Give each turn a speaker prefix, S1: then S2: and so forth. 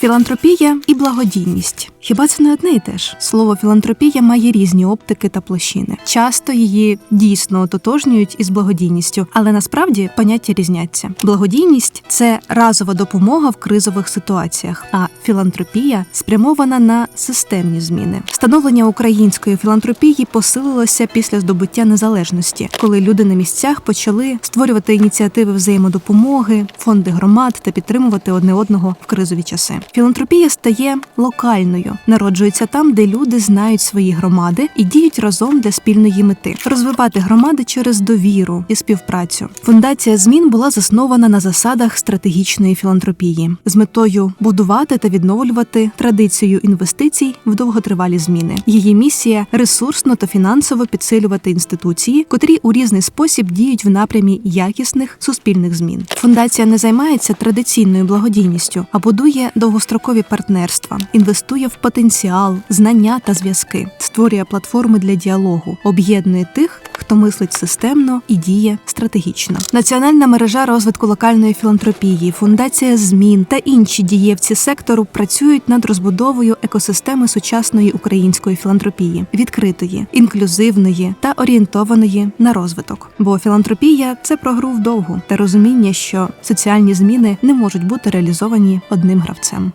S1: Філантропія і благодійність. Хіба це не одне й те ж? Слово філантропія має різні оптики та площини. Часто її дійсно ототожнюють із благодійністю, але насправді поняття різняться. Благодійність це разова допомога в кризових ситуаціях, а філантропія спрямована на системні зміни. Становлення української філантропії посилилося після здобуття незалежності, коли люди на місцях почали створювати ініціативи взаємодопомоги, фонди громад та підтримувати одне одного в кризові часи. Філантропія стає локальною, народжується там, де люди знають свої громади і діють разом для спільної мети, розвивати громади через довіру і співпрацю. Фундація змін була заснована на засадах стратегічної філантропії з метою будувати та відновлювати традицію інвестицій в довготривалі зміни. Її місія ресурсно та фінансово підсилювати інституції, котрі у різний спосіб діють в напрямі якісних суспільних змін. Фундація не займається традиційною благодійністю, а будує довгострокові партнерства, інвестує в потенціал, знання та зв'язки, створює платформи для діалогу, об'єднує тих, хто мислить системно і діє стратегічно. Національна мережа розвитку локальної філантропії, фундація змін та інші дієвці сектору працюють над розбудовою екосистеми сучасної української філантропії, відкритої, інклюзивної та орієнтованої на розвиток. Бо філантропія це про гру вдовгу та розуміння, що соціальні зміни не можуть бути реалізовані одним гравцем.